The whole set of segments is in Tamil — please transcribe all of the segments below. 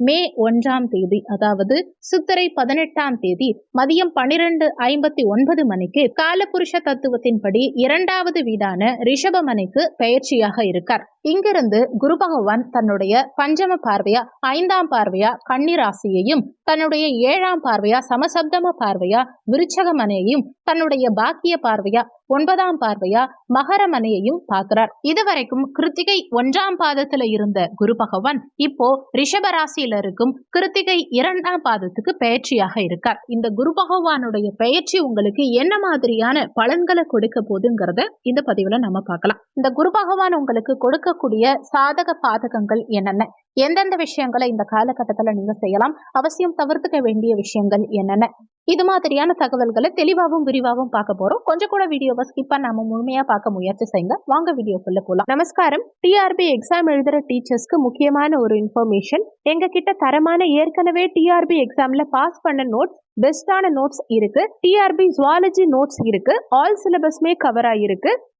மே ஒன்றாம் தேதி அதாவது சித்திரை பதினெட்டாம் தேதி மதியம் பன்னிரண்டு ஐம்பத்தி ஒன்பது மணிக்கு காலபுருஷ தத்துவத்தின்படி இரண்டாவது வீடான ரிஷபமனைக்கு பயிற்சியாக இருக்கார். இங்கிருந்து குரு பகவான் தன்னுடைய பஞ்சம பார்வையா ஐந்தாம் பார்வையா கன்னிராசியையும் தன்னுடைய ஏழாம் பார்வையா சமசப்தம பார்வையா விருச்சகமனையையும் தன்னுடைய பாக்கிய பார்வையா ஒன்பதாம் பார்வையா மகரமனையையும் பார்க்கிறார். இதுவரைக்கும் கிருத்திகை ஒன்றாம் பாதத்துல இருந்த குரு பகவான் இப்போ ரிஷபராசியில இருக்கும் கிருத்திகை இரண்டாம் பாதத்துக்கு பயிற்சியாக இருக்கார். இந்த குரு பகவானுடைய பயிற்சி உங்களுக்கு என்ன மாதிரியான பலன்களை கொடுக்க போதுங்கிறத இந்த பதிவுல நம்ம பார்க்கலாம். இந்த குரு பகவான் உங்களுக்கு கொடுக்கக்கூடிய சாதக பாதகங்கள் என்னென்ன? எந்தெந்த விஷயங்களை இந்த காலகட்டத்துல நீங்க செய்யலாம்? அவசியம் தவிர்த்துக்க வேண்டிய விஷயங்கள் என்னென்ன? இது மாதிரியான தகவல்களை தெளிவாகவும் விரிவாகவும் பார்க்க போறோம். கொஞ்சம் கூட வீடியோவை ஸ்கிப் பண்ணாம முழுமையா பார்க்க முயற்சி செய்யுங்க. வாங்க வீடியோக்குள்ள போலாம். நமஸ்காரம். டிஆர்பி எக்ஸாம் எழுதுற டீச்சர்ஸ்க்கு முக்கியமான ஒரு இன்ஃபர்மேஷன் எங்க கிட்ட தரமான ஏற்கனவே டிஆர்பி எக்ஸாம்ல பாஸ் பண்ண நோட்ஸ் பெஸ்டான நோட்ஸ் இருக்கு. டிஆர்பி ஜுவாலஜி நோட்ஸ் இருக்கு. ஆல் சிலபஸ்மே கவர் ஆயிருக்கு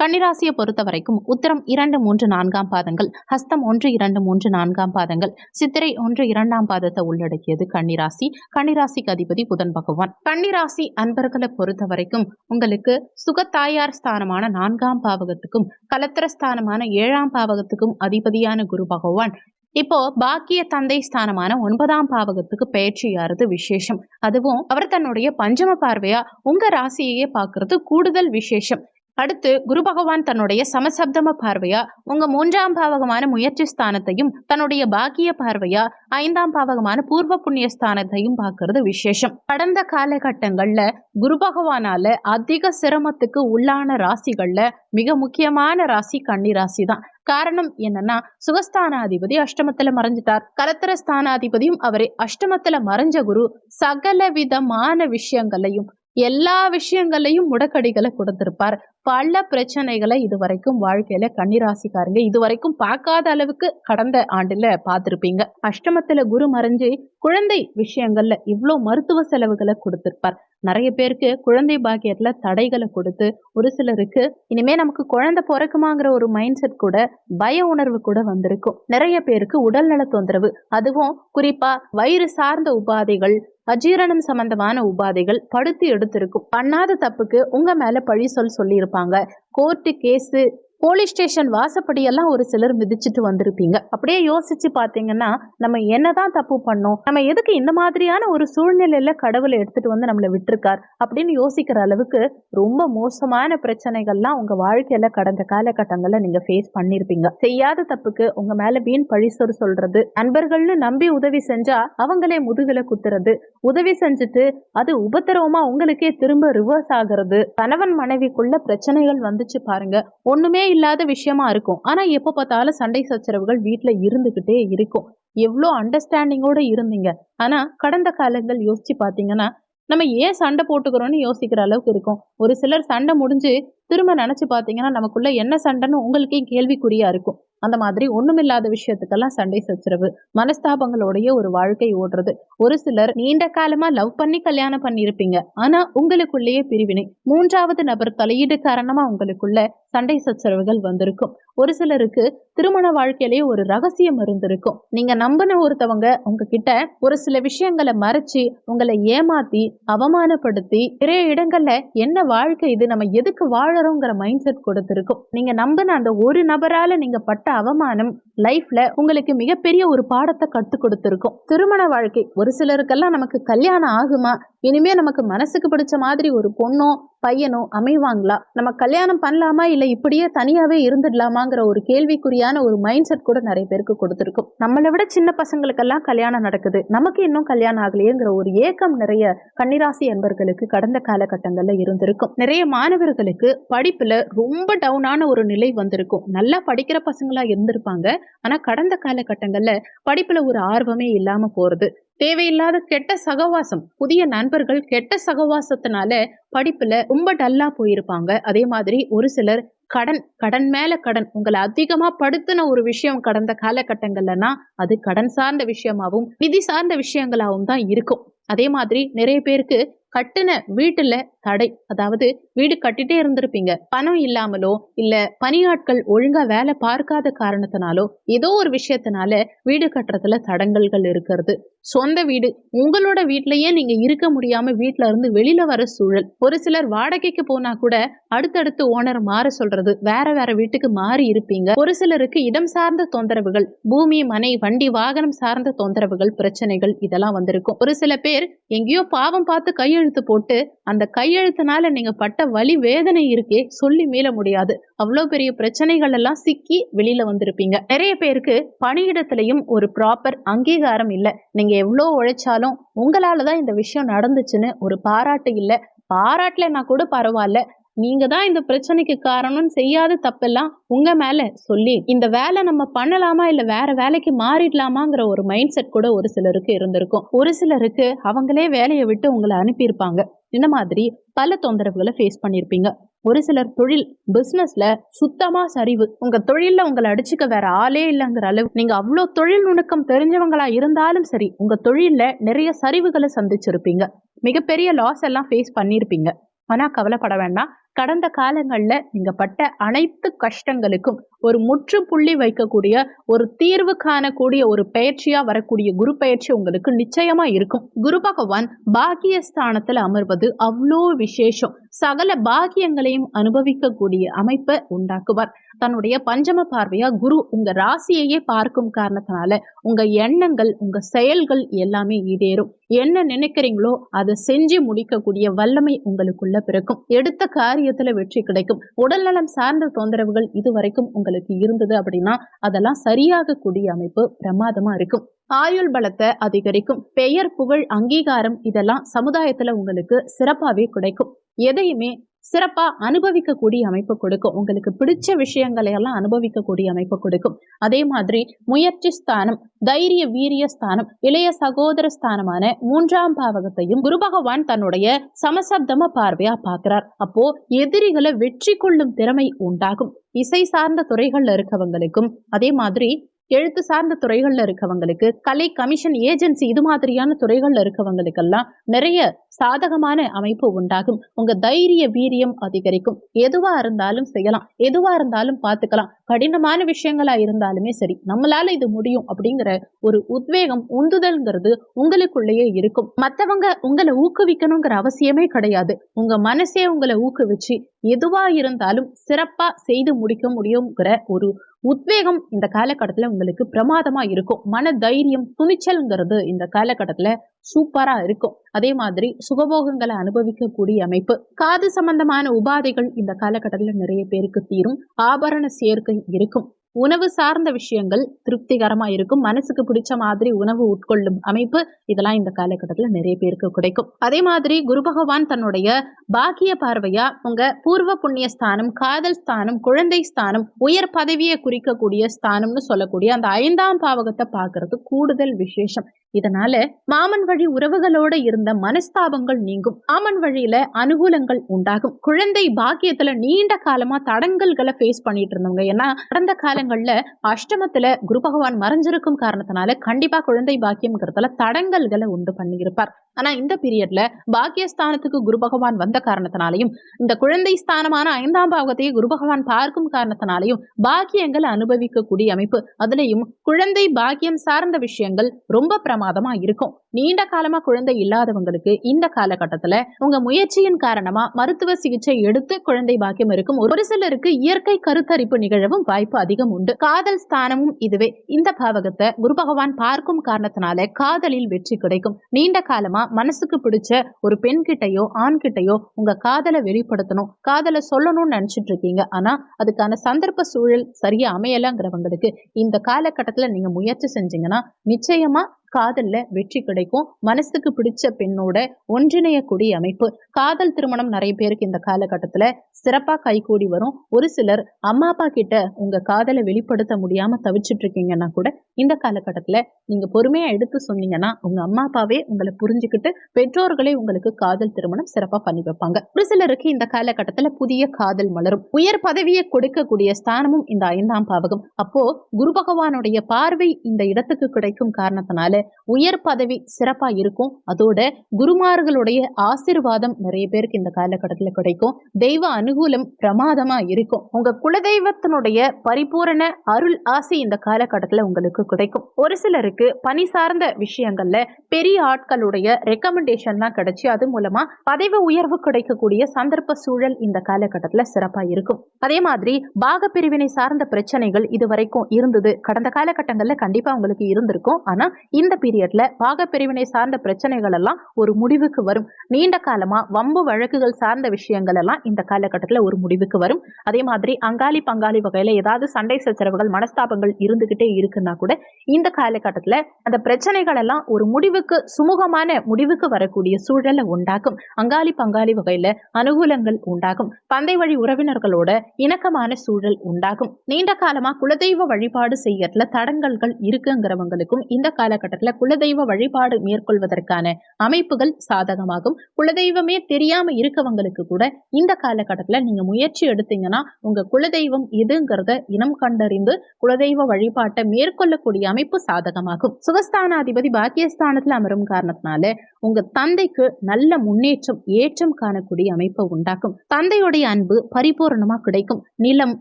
கன்னிராசியை பொறுத்த வரைக்கும் உத்தரம் இரண்டு மூன்று நான்காம் பாதங்கள் ஹஸ்தம் ஒன்று இரண்டு மூன்று நான்காம் பாதங்கள் சித்திரை ஒன்று இரண்டாம் பாதத்தை உள்ளடக்கியது கன்னிராசி. கன்னிராசிக்கு அதிபதி புதன் பகவான். கன்னிராசி அன்பர்களை பொறுத்த வரைக்கும் உங்களுக்கு சுகத்தாயார் ஸ்தானமான நான்காம் பாவகத்துக்கும் கலத்திர ஸ்தானமான ஏழாம் பாவகத்துக்கும் அதிபதியான குரு பகவான். இப்போ பாக்கிய தந்தை ஸ்தானமான ஒன்பதாம் பாவகத்துக்கு பயிற்சியாறது விசேஷம். அதுவும் அவர் தன்னுடைய பஞ்சம பார்வையா உங்க ராசியையே பார்க்கறது கூடுதல் விசேஷம். அடுத்து குரு பகவான் தன்னுடைய சமசப்தம பார்வையா உங்க மூன்றாம் பாவகமான முயற்சி ஸ்தானத்தையும் தன்னுடைய பாக்கிய பார்வையா ஐந்தாம் பாவகமான பூர்வ புண்ணிய ஸ்தானத்தையும் பார்க்கறது விசேஷம். கடந்த காலகட்டங்கள்ல குரு பகவானால அதிக சிரமத்துக்கு உள்ளான ராசிகள்ல மிக முக்கியமான ராசி கன்னி ராசி தான் காரணம் என்னன்னா சுகஸ்தானாதிபதி அஷ்டமத்துல மறைஞ்சிட்டார். கலத்திர ஸ்தானாதிபதியும் அவரை. அஷ்டமத்துல மறைஞ்ச குரு சகல விதமான விஷயங்களையும் எல்லா விஷயங்களையும் முடக்கடிகளை கொடுத்திருப்பார். பல பிரச்சனைகளை இது வரைக்கும் வாழ்க்கையில கன்னிராசிக்காரங்க இதுவரைக்கும் பார்க்காத அளவுக்கு கடந்த ஆண்டுல பார்த்துருப்பீங்க. அஷ்டமத்துல குரு மறைஞ்சு குழந்தை விஷயங்கள்ல இவ்வளோ மருத்துவ செலவுகளை கொடுத்திருப்பார். நிறைய பேருக்கு குழந்தை பாக்கியத்துல தடைகளை கொடுத்து ஒரு சிலருக்கு இனிமே நமக்கு குழந்தை பிறக்குமாங்கிற ஒரு மைண்ட் செட் கூட பய உணர்வு கூட வந்திருக்கும். நிறைய பேருக்கு உடல்நல தொந்தரவு அதுவும் குறிப்பா வயிறு சார்ந்த உபாதைகள் அஜீரணம் சம்பந்தமான உபாதைகள் படுத்து எடுத்திருக்கும். பண்ணாத தப்புக்கு உங்க மேல பழி சொல் சொல்லியிருப்பாங்க. கொடுப்பாங்க கோர்ட்டு கேஸு போலீஸ் ஸ்டேஷன் வாசப்படியெல்லாம் ஒரு சிலர் மிதிச்சுட்டு வந்திருப்பீங்க. அப்படியே யோசிச்சு பார்த்தீங்கன்னா நம்ம என்னதான் தப்பு பண்ணோம் நம்ம எதுக்கு இந்த மாதிரியான ஒரு சூழ்நிலையில கடவுளை எடுத்துட்டு வந்து நம்மளை விட்டுருக்கார் அப்படின்னு யோசிக்கிற அளவுக்கு ரொம்ப மோசமான பிரச்சனைகள்லாம் உங்க வாழ்க்கையில கடந்த காலகட்டங்களில் நீங்க ஃபேஸ் பண்ணிருப்பீங்க. செய்யாத தப்புக்கு உங்க மேல வீண் பழிசொரு சொல்றது நண்பர்கள்னு நம்பி உதவி செஞ்சா அவங்களே முதுகுல குத்துறது உதவி செஞ்சுட்டு அது உபத்திரவமா உங்களுக்கே திரும்ப ரிவர்ஸ் ஆகுறது கணவன் மனைவிக்குள்ள பிரச்சனைகள் வந்துச்சு பாருங்க. ஒண்ணுமே இல்லாத விஷயமா இருக்கும். ஆனா எப்ப பார்த்தாலும் சண்டை சச்சரவுகள் வீட்டுல இருந்துகிட்டே இருக்கும். எவ்வளோ அண்டர்ஸ்டாண்டிங்கோட இருந்தீங்க. ஆனா கடந்த காலங்கள் யோசிச்சு பாத்தீங்கன்னா நம்ம ஏன் சண்டை போட்டுக்கிறோம்னு யோசிக்கிற அளவுக்கு இருக்கும். ஒரு சிலர் சண்டை முடிஞ்சு திரும்ப நினைச்சு பாத்தீங்கன்னா நமக்குள்ள என்ன சண்டைன்னு உங்களுக்கே கேள்விக்குறியா இருக்கும். அந்த மாதிரி ஒண்ணுமில்லாத விஷயத்துக்கெல்லாம் சண்டை சச்சரவு மனஸ்தாபங்களோடைய ஒரு வாழ்க்கை ஓடுறது. ஒரு சிலர் நீண்ட காலமா லவ் பண்ணி கல்யாணம் பண்ணியிருப்பீங்க. ஆனா உங்களுக்குள்ளேயே பிரிவினை. மூன்றாவது நபர் தலையீடு காரணமா உங்களுக்குள்ள சண்டை சச்சரவுகள் வந்திருக்கும். ஒரு சிலருக்கு திருமண வாழ்க்கையிலேயே ஒரு ரகசியம் இருந்திருக்கும். நீங்க நம்பின ஒருத்தவங்க உங்ககிட்ட ஒரு சில விஷயங்களை மறைச்சு உங்களை ஏமாத்தி அவமானப்படுத்தி நிறைய இடங்கள்ல என்ன வாழ்க்கை இது நம்ம எதுக்கு வாழறோங்கிற மைண்ட் செட் கொடுத்திருக்கும். நீங்க நம்பின அந்த ஒரு நபரால நீங்க பட்ட அவமானம் லைஃப்ல உங்களுக்கு மிகப்பெரிய ஒரு பாடத்தை கற்றுக் கொடுத்திருக்கும். திருமண வாழ்க்கை ஒரு சிலருக்கெல்லாம் நமக்கு கல்யாணம் ஆகுமா? இனிமே நமக்கு மனசுக்கு பிடிச்ச மாதிரி ஒரு பொண்ணோ பையனோ அமைவாங்களா? நம்ம கல்யாணம் பண்ணலாமா? இல்ல இப்படியே தனியாவே இருந்துடலாமாங்கிற ஒரு கேள்விக்குறியான ஒரு மைண்ட் செட் கூட நிறைய பேருக்கு கொடுத்துருக்கும். நம்மளை விட சின்ன பசங்களுக்கெல்லாம் கல்யாணம் நடக்குது. நமக்கு இன்னும் கல்யாணம் ஆகலையேங்கிற ஒரு ஏக்கம் நிறைய கன்னிராசி என்பர்களுக்கு கடந்த காலகட்டங்கள்ல இருந்திருக்கும். நிறைய மாணவர்களுக்கு படிப்புல ரொம்ப டவுனான ஒரு நிலை வந்திருக்கும். நல்லா படிக்கிற பசங்களா இருந்திருப்பாங்க. ஆனா கடந்த காலகட்டங்கள்ல படிப்புல ஒரு ஆர்வமே இல்லாம போறது. தேவையில்லாத கெட்ட சகவாசம். புதிய நண்பர்கள் கெட்ட சகவாசத்தினால படிப்புல ரொம்ப டல்லா போயிருப்பாங்க. அதே மாதிரி ஒரு சிலர் கடன் கடன் மேல கடன் உங்களை அதிகமா படுத்தின ஒரு விஷயம் கடந்த காலகட்டங்கள்லனா அது கடன் சார்ந்த விஷயமாவும் நிதி சார்ந்த விஷயங்களாகவும் தான் இருக்கும். அதே மாதிரி நிறைய பேருக்கு கட்டுன வீட்டுல தடை. அதாவது வீடு கட்டிட்டே இருந்திருப்பீங்க. பணம் இல்லாமலோ இல்ல பணியாட்கள் ஒழுங்கா வேலை பார்க்காத காரணத்தினாலோ ஏதோ ஒரு விஷயத்தினால வீடு கட்டுறதுல தடங்கல்கள் இருக்கிறது. சொந்த வீடு உங்களோட வீட்லயே நீங்க இருக்க முடியாம வீட்ல இருந்து வெளியில வர சூழல். ஒரு சிலர் வாடகைக்கு போனா கூட அடுத்தடுத்து ஓனர் மாற சொல்றது வேற வேற வீட்டுக்கு மாறி இருப்பீங்க. ஒரு சிலருக்கு இடம் சார்ந்த தொந்தரவுகள் பூமி மனை வண்டி வாகனம் சார்ந்த தொந்தரவுகள் பிரச்சனைகள் இதெல்லாம் வந்திருக்கும். ஒரு சில பேர் எங்கேயோ பாவம் பார்த்து கையெழுத்து போட்டு அந்த கையெழுத்துனால நீங்க பட்ட வலி வேதனை இருக்கே சொல்லி மீள முடியாது. அவ்வளோ பெரிய பிரச்சனைகள் எல்லாம் சிக்கி வெளியில வந்திருப்பீங்க. நிறைய பேருக்கு பணியிடத்துலையும் ஒரு ப்ராப்பர் அங்கீகாரம் இல்லை. நீங்க எவ்வளோ உழைச்சாலும் உங்களால தான் இந்த விஷயம் நடந்துச்சுன்னு ஒரு பாராட்டு இல்லை. பாராட்டலைன்னா கூட பரவாயில்ல. நீங்க தான் இந்த பிரச்சனைக்கு காரணம்னு செய்யாத தப்பெல்லாம் உங்க மேல சொல்லி இந்த வேலை நம்ம பண்ணலாமா? இல்ல வேற வேலைக்கு மாறிடலாமாங்கிற ஒரு மைண்ட் செட் கூட ஒரு சிலருக்கு இருந்திருக்கும். ஒரு சிலருக்கு அவங்களே வேலையை விட்டு உங்களை அனுப்பியிருப்பாங்க. இந்த மாதிரி பல தொந்தரவுகளை ஃபேஸ் பண்ணியிருப்பீங்க. ஒரு சிலர் தொழில் பிசினஸ்ல சுத்தமா சரிவு. உங்க தொழில்ல உங்களை அடிச்சுக்க வேற ஆளே இல்லைங்கிற அளவு நீங்க அவ்வளோ தொழில் நுணுக்கம் தெரிஞ்சவங்களா இருந்தாலும் சரி உங்க தொழில்ல நிறைய சரிவுகளை சந்திச்சிருப்பீங்க. மிகப்பெரிய லாஸ் எல்லாம் ஃபேஸ் பண்ணியிருப்பீங்க. ஆனால் கவலைப்பட வேண்டாம். கடந்த காலங்கள்ல நீங்க பட்ட அனைத்து கஷ்டங்களுக்கும் ஒரு முற்றுப்புள்ளி வைக்கக்கூடிய ஒரு தீர்வு காணக்கூடிய ஒரு பயிற்சியா வரக்கூடிய குரு பயிற்சி உங்களுக்கு நிச்சயமா இருக்கும். குரு பகவான் பாக்கியஸ்தானத்துல அமர்வது அவ்வளோ விசேஷம். சகல பாக்கியங்களையும் அனுபவிக்கக்கூடிய அமைப்பை உண்டாக்குவார். தன்னுடைய பஞ்சம பார்வையா குரு உங்க ராசியையே பார்க்கும் காரணத்தினால உங்க எண்ணங்கள் உங்க செயல்கள் எல்லாமே ஈடேறும். என்ன நினைக்கிறீங்களோ அதை செஞ்சு முடிக்கக்கூடிய வல்லமை உங்களுக்குள்ள பிறக்கும். எடுத்த காரியம் காரியத்துல வெற்றி கிடைக்கும். உடல்நலம் சார்ந்த தொந்தரவுகள் இதுவரைக்கும் உங்களுக்கு இருந்தது அப்படின்னா அதெல்லாம் சரியாக கூடிய அமைப்பு பிரமாதமா இருக்கும். ஆயுள் பலத்தை அதிகரிக்கும். பெயர் புகழ் அங்கீகாரம் இதெல்லாம் சமுதாயத்துல உங்களுக்கு சிறப்பாவே கிடைக்கும். எதையுமே சிறப்பா அனுபவிக்கக்கூடிய அமைப்பு கொடுக்கும். உங்களுக்கு பிடிச்ச விஷயங்களை எல்லாம் அனுபவிக்கக்கூடிய அமைப்பு கொடுக்கும். அதே மாதிரி முயற்சி ஸ்தானம் தைரிய வீரிய ஸ்தானம் இளைய சகோதர ஸ்தானமான மூன்றாம் பாவகத்தையும் குரு பகவான் தன்னுடைய சமசப்தம பார்வையா பார்க்கிறார். அப்போ எதிரிகளை வெற்றி கொள்ளும் திறமை உண்டாகும். இசை சார்ந்த துறைகள்ல இருக்கவங்களுக்கும் அதே மாதிரி எழுத்து சார்ந்த துறைகள்ல இருக்கவங்களுக்கு கலை கமிஷன் ஏஜென்சி இது மாதிரியான துறைகள்ல இருக்கவங்களுக்கெல்லாம் நிறைய சாதகமான அமைப்பு உண்டாகும். உங்க தைரிய வீரியம் அதிகரிக்கும். எதுவா இருந்தாலும் செய்யலாம். எதுவா இருந்தாலும் பார்த்துக்கலாம் கடினமான விஷயங்களா இருந்தாலுமே சரி நம்மளால இது முடியும் அப்படிங்கிற ஒரு உத்வேகம் உந்துதல்ங்கிறது உங்களுக்குள்ளேயே இருக்கும். மத்தவங்க உங்களை ஊக்குவிக்கணுங்கிற அவசியமே கிடையாது. உங்க மனசே உங்களை ஊக்குவிச்சு எதுவா இருந்தாலும் சிறப்பா செய்து முடிக்க முடியுங்கிற ஒரு உத்வேகம் இந்த காலகட்டத்தில் உங்களுக்கு பிரமாதமாக இருக்கும். மன தைரியம் துணிச்சல்ங்கிறது இந்த காலகட்டத்தில் சூப்பராக இருக்கும். அதே மாதிரி சுகபோகங்களை அனுபவிக்கக்கூடிய அமைப்பு. காது சம்பந்தமான உபாதைகள் இந்த காலகட்டத்தில் நிறைய பேருக்கு தீரும். ஆபரண சேர்க்கை இருக்கும். உணவு சார்ந்த விஷயங்கள் திருப்திகரமா இருக்கும். மனசுக்கு பிடிச்ச மாதிரி உணவு உட்கொள்ளும் அமைப்பு இதெல்லாம் இந்த காலகட்டத்தில் நிறைய பேருக்கு கிடைக்கும். அதே மாதிரி குரு பகவான் தன்னுடைய பாக்கிய பார்வையா உங்க பூர்வ புண்ணிய ஸ்தானம் காதல் ஸ்தானம் குழந்தை ஸ்தானம் உயர் பதவியை குறிக்கக்கூடிய ஸ்தானம்னு சொல்லக்கூடிய அந்த ஐந்தாம் பாவகத்தை பார்க்கறது கூடுதல் விசேஷம். இதனால மாமன் வழி உறவுகளோட இருந்த மனஸ்தாபங்கள் நீங்கும். மாமன் வழியில அனுகூலங்கள் உண்டாகும். குழந்தை பாக்கியத்துல நீண்ட காலமா தடங்கல்களை ஃபேஸ் பண்ணிட்டு இருந்தவங்க. ஏன்னா கடந்த கால காலங்கள்ல அஷ்டமத்துல குரு பகவான் மறைஞ்சிருக்கும் காரணத்தினால கண்டிப்பா குழந்தை பாக்கியம்ங்கிறதுல தடங்கல்களை உண்டு பண்ணியிருப்பார். ஆனா இந்த பீரியட்ல பாக்கியஸ்தானத்துக்கு குரு பகவான் வந்த காரணத்தினாலையும் இந்த குழந்தை ஸ்தானமான ஐந்தாம் பாவத்தையே குரு பகவான் பார்க்கும் காரணத்தினாலையும் பாக்கியங்கள் அனுபவிக்கக்கூடிய அமைப்பு. அதுலயும் குழந்தை பாக்கியம் சார்ந்த விஷயங்கள் ரொம்ப பிரமாதமா இருக்கும். நீண்ட காலமா குழந்தை இல்லாதவங்களுக்கு இந்த காலகட்டத்துல உங்க முயற்சியின் காரணமா மருத்துவ சிகிச்சை எடுத்து குழந்தை பாக்கியம் இருக்கும். ஒரு சிலருக்கு இயற்கை கருத்தரிப்பு நிகழவும் வாய்ப்பு அதிகம் உண்டு. காதல் ஸ்தானமும் இதுவே. இந்த பாவகத்தை குரு பகவான் பார்க்கும் காரணத்தினால காதலில் வெற்றி கிடைக்கும். நீண்ட காலமா மனசுக்கு பிடிச்ச ஒரு பெண்கிட்டையோ ஆண்கிட்டயோ உங்க காதலை வெளிப்படுத்தணும். காதலை சொல்லணும்னு நினைச்சிட்டு இருக்கீங்க. ஆனா அதுக்கான சந்தர்ப்ப சூழல் சரியா அமையலங்கிறவங்களுக்கு இந்த காலகட்டத்துல நீங்க முயற்சி செஞ்சீங்கன்னா நிச்சயமா காதல்ல வெற்றி கிடைக்கும். மனசுக்கு பிடிச்ச பெண்ணோட ஒன்றிணையக்கூடிய அமைப்பு. காதல் திருமணம் நிறைய பேருக்கு இந்த காலகட்டத்துல சிறப்பா கைகூடி வரும். ஒரு சிலர் அம்மா அப்பா கிட்ட உங்க காதலை வெளிப்படுத்த முடியாம தவிச்சிட்டு இருக்கீங்கன்னா கூட இந்த காலகட்டத்துல நீங்க பொறுமையா எடுத்து சொன்னீங்கன்னா உங்க அம்மா அப்பாவே உங்களை புரிஞ்சுக்கிட்டு பெற்றோர்களே உங்களுக்கு காதல் திருமணம் சிறப்பா பண்ணி வைப்பாங்க. ஒரு சிலருக்கு இந்த காலகட்டத்துல புதிய காதல் மலரும். உயர் பதவியை கொடுக்கக்கூடிய ஸ்தானமும் இந்த ஐந்தாம் பாவகம். அப்போ குரு பகவானுடைய பார்வை இந்த இடத்துக்கு கிடைக்கும் காரணத்தினால உயர் பதவி சிறப்பா இருக்கும். அதோட குருமார்களுடைய ஆசிர்வாதம் நிறைய பேருக்கு இந்த காலகட்டத்துல கிடைக்கும். தெய்வ அனுகூலம் பிரமாதமா இருக்கும். உங்க குலதெய்வத்தினுடைய பரிபூரண அருள் ஆசை இந்த காலகட்டத்துல உங்களுக்கு கிடைக்கும். ஒரு சிலருக்கு பணி சார்ந்த விஷயங்கள்ல பெரிய ஆட்களுடைய ரெக்கமெண்டேஷன்லாம் கிடைச்சி அது மூலமா பதவி உயர்வு கிடைக்கக்கூடிய சந்தர்ப்ப சூழல் இந்த காலகட்டத்துல சிறப்பா இருக்கும். அதே மாதிரி பாக பிரிவினை சார்ந்த பிரச்சனைகள் இது வரைக்கும் இருந்தது. கடந்த காலகட்டங்கள்ல கண்டிப்பா உங்களுக்கு இருந்திருக்கும். ஆனா இந்த இந்த பீரியட்ல பாகப்பிரிவினை சார்ந்த பிரச்சனைகள் எல்லாம் ஒரு முடிவுக்கு வரும். நீண்ட காலமா வம்பு வழக்குகள் சார்ந்த விஷயங்கள் எல்லாம் இந்த காலகட்டத்தில் ஒரு முடிவுக்கு வரும். அதே மாதிரி அங்காளி பங்காளி வகையில ஏதாவது சண்டை சச்சரவுகள் மனஸ்தாபங்கள் இருந்துகிட்டே இருக்குன்னா கூட இந்த காலகட்டத்தில் அந்த பிரச்சனைகள் எல்லாம் ஒரு முடிவுக்கு சுமூகமான முடிவுக்கு வரக்கூடிய சூழலை உண்டாக்கும். அங்காளி பங்காளி வகையில அனுகூலங்கள் உண்டாகும். பந்தை வழி உறவினர்களோட இணக்கமான சூழல் உண்டாகும். நீண்ட காலமா குலதெய்வ வழிபாடு செய்யறதுல தடங்கல்கள் இருக்குங்கிறவங்களுக்கும் இந்த காலகட்டத்தில் குலதெய்வ வழிபாடு மேற்கொள்வதற்கான அமைப்புகள் சாதகமாகும். குலதெய்வமே தெரியாம இருக்கவங்களுக்கு கூட இந்த காலகட்டத்துல நீங்க முயற்சி எடுத்தீங்கன்னா உங்க குலதெய்வம் எதுங்கிறத இனம் கண்டறிந்து குலதெய்வ வழிபாட்டை மேற்கொள்ளக்கூடிய அமைப்பு சாதகமாகும். சுகஸ்தானாதிபதி பாக்கியஸ்தானத்துல அமரும் காரணத்தினால உங்க தந்தைக்கு நல்ல முன்னேற்றம் ஏற்றம் காணக்கூடிய அமைப்பை உண்டாக்கும். தந்தையுடைய அன்பு பரிபூரணமா கிடைக்கும். நிலம்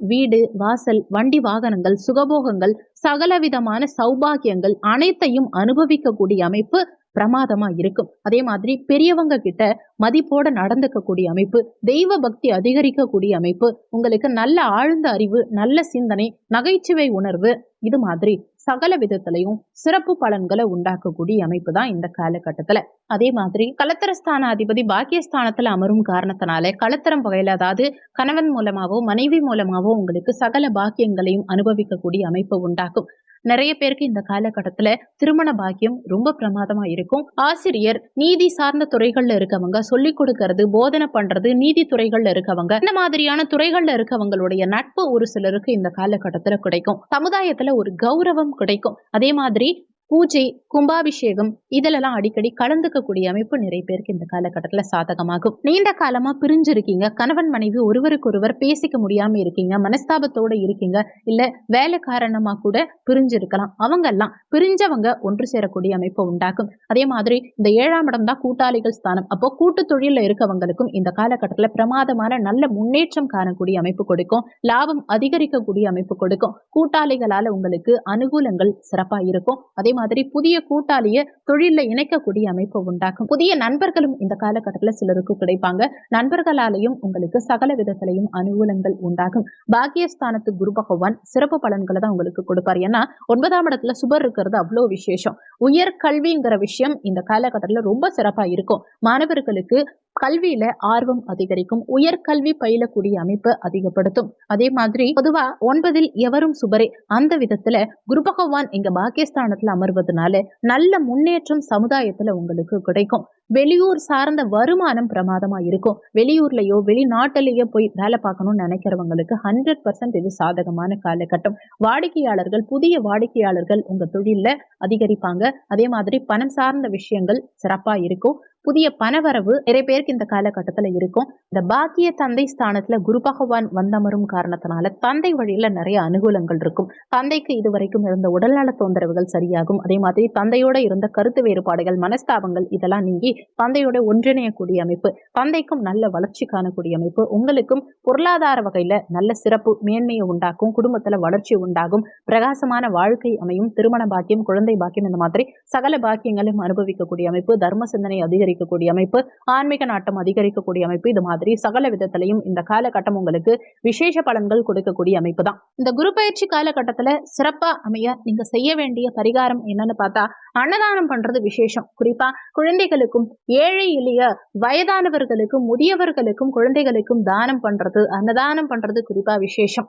வீடு வாசல் வண்டி வாகனங்கள் சுகபோகங்கள் சகலவிதமான சௌபாகியங்கள் அனைத்தையும் அனுபவிக்கக்கூடிய அமைப்பு பிரமாதமா இருக்கும். அதே மாதிரி பெரியவங்க கிட்ட மதிப்போட நடந்துக்கக்கூடிய அமைப்பு தெய்வ பக்தி அதிகரிக்கக்கூடிய அமைப்பு உங்களுக்கு நல்ல ஆழ்ந்த அறிவு நல்ல சிந்தனை நகைச்சுவை உணர்வு இது மாதிரி. சகல விதத்திலையும் சிறப்பு பலன்களை உண்டாக்கக்கூடிய அமைப்பு தான் இந்த காலகட்டத்துல. அதே மாதிரி கலத்தரஸ்தான அதிபதி பாக்கியஸ்தானத்துல அமரும் காரணத்தினால கலத்தரம் வகையில அதாவது கணவன் மூலமாவோ மனைவி மூலமாவோ உங்களுக்கு சகல பாக்கியங்களையும் அனுபவிக்கக்கூடிய அமைப்பு உண்டாக்கும். நிறைய பேருக்கு இந்த காலகட்டத்துல திருமண பாக்கியம் ரொம்ப பிரமாதமா இருக்கும். ஆசிரியர் நீதி சார்ந்த துறைகள்ல இருக்கவங்க சொல்லிக் கொடுக்கறது போதனை பண்றது நீதி துறைகள்ல இருக்கவங்க இந்த மாதிரியான துறைகள்ல இருக்கவங்களுடைய நட்பு ஒரு சிலருக்கு இந்த காலகட்டத்துல கிடைக்கும். சமுதாயத்துல ஒரு கௌரவம் கிடைக்கும். அதே மாதிரி பூஜை கும்பாபிஷேகம் இதிலெல்லாம் அடிக்கடி கலந்துக்கக்கூடிய அமைப்பு நிறைய பேருக்கு இந்த காலகட்டத்துல சாதகமாகும். நீண்ட காலமா பிரிஞ்சிருக்கீங்க. கணவன் மனைவி ஒருவருக்கொருவர் பேசிக்க முடியாம இருக்கீங்க. மனஸ்தாபத்தோட இருக்கீங்க. இல்ல வேலை காரணமா கூட பிரிஞ்சிருக்கலாம். அவங்க எல்லாம் பிரிஞ்சவங்க ஒன்று சேரக்கூடிய அமைப்பு உண்டாக்கும். அதே மாதிரி இந்த ஏழாம் இடம் தான் கூட்டாளிகள் ஸ்தானம். அப்போ கூட்டு தொழில இருக்கவங்களுக்கும் இந்த காலகட்டத்துல பிரமாதமான நல்ல முன்னேற்றம் காணக்கூடிய அமைப்பு கொடுக்கும். லாபம் அதிகரிக்கக்கூடிய அமைப்பு கொடுக்கும். கூட்டாளிகளால உங்களுக்கு அனுகூலங்கள் சிறப்பா இருக்கும். அதே மாதிரி புதிய கூட்டாளிய தொழில இணைக்கக்கூடிய அமைப்பு உண்டாகும் புதிய நண்பர்களும் இந்த காலகட்டத்துல சிலருக்கு கிடைப்பாங்க. நண்பர்களாலையும் உங்களுக்கு சகல விதத்திலையும் அனுகூலங்கள் உண்டாகும். பாக்கியஸ்தானத்து குரு பகவான் சிறப்பு பலன்களை தான் உங்களுக்கு கொடுப்பார். ஏன்னா ஒன்பதாம் இடத்துல சுபர் இருக்கிறது அவ்வளோ விசேஷம். உயர் கல்விங்கிற விஷயம் இந்த காலகட்டத்துல ரொம்ப சிறப்பா இருக்கும். மாணவர்களுக்கு கல்வியில ஆர்வம் அதிகரிக்கும் உயர்கல்வி பயிலக்கூடிய அமைப்பு அதிகப்படுத்தும். அதே மாதிரி பொதுவா ஒன்பதில் எவரும் சுபரே அந்த விதத்துல குரு பகவான் எங்க பாக்கியஸ்தானத்துல அமர்வதனால நல்ல முன்னேற்றம் சமுதாயத்துல உங்களுக்கு கிடைக்கும். வெளியூர் சார்ந்த வருமானம் பிரமாதமா இருக்கும். வெளியூர்லயோ வெளிநாட்டிலேயோ போய் வேலை பார்க்கணும்னு நினைக்கிறவங்களுக்கு ஹண்ட்ரட் பர்சன்ட் இது சாதகமான காலகட்டம். வாடிக்கையாளர்கள் புதிய வாடிக்கையாளர்கள் உங்க தொழில்ல அதிகரிப்பாங்க. அதே மாதிரி பணம் சார்ந்த விஷயங்கள் சிறப்பா இருக்கும். புதிய பணவரவு நிறைய பேருக்கு இந்த காலகட்டத்துல இருக்கும். இந்த பாக்கிய தந்தை ஸ்தானத்துல குரு பகவான் வந்தமரும் காரணத்தினால தந்தை வழியில நிறைய அனுகூலங்கள் இருக்கும். தந்தைக்கு இதுவரைக்கும் இருந்த உடல்நல தொந்தரவுகள் சரியாகும். அதே மாதிரி தந்தையோட இருந்த கருத்து வேறுபாடுகள் மனஸ்தாபங்கள் இதெல்லாம் நீங்கி தந்தையோட ஒன்றிணையக்கூடிய அமைப்பு தந்தைக்கும் நல்ல வளர்ச்சி காணக்கூடிய அமைப்பு உங்களுக்கும் பொருளாதார வகையில நல்ல சிறப்பு மேன்மையை உண்டாக்கும் குடும்பத்துல வளர்ச்சி உண்டாகும் பிரகாசமான வாழ்க்கை அமையும் திருமண பாக்கியம் குழந்தை பாக்கியம் இந்த மாதிரி சகல பாக்கியங்களும் அனுபவிக்கக்கூடிய அமைப்பு தர்ம சிந்தனை அதிகரிக்கும். அதிகரிக்கக்கூடிய அமைப்பு ஆன்மீக நாட்டம் அதிகரிக்கக்கூடிய அமைப்பு இது மாதிரி சகல விதத்திலையும் இந்த காலகட்டம் உங்களுக்கு விசேஷ பலன்கள் கொடுக்கக்கூடிய அமைப்பு தான் இந்த குரு பயிற்சி காலகட்டத்தில் சிறப்பாக அமைய நீங்க செய்ய வேண்டிய பரிகாரம் என்னன்னு பார்த்தா அன்னதானம் பண்றது விசேஷம். குறிப்பா குழந்தைகளுக்கும் ஏழை எளிய வயதானவர்களுக்கும் முதியவர்களுக்கும் குழந்தைகளுக்கும் தானம் பண்றது அன்னதானம் பண்றது குறிப்பா விசேஷம்.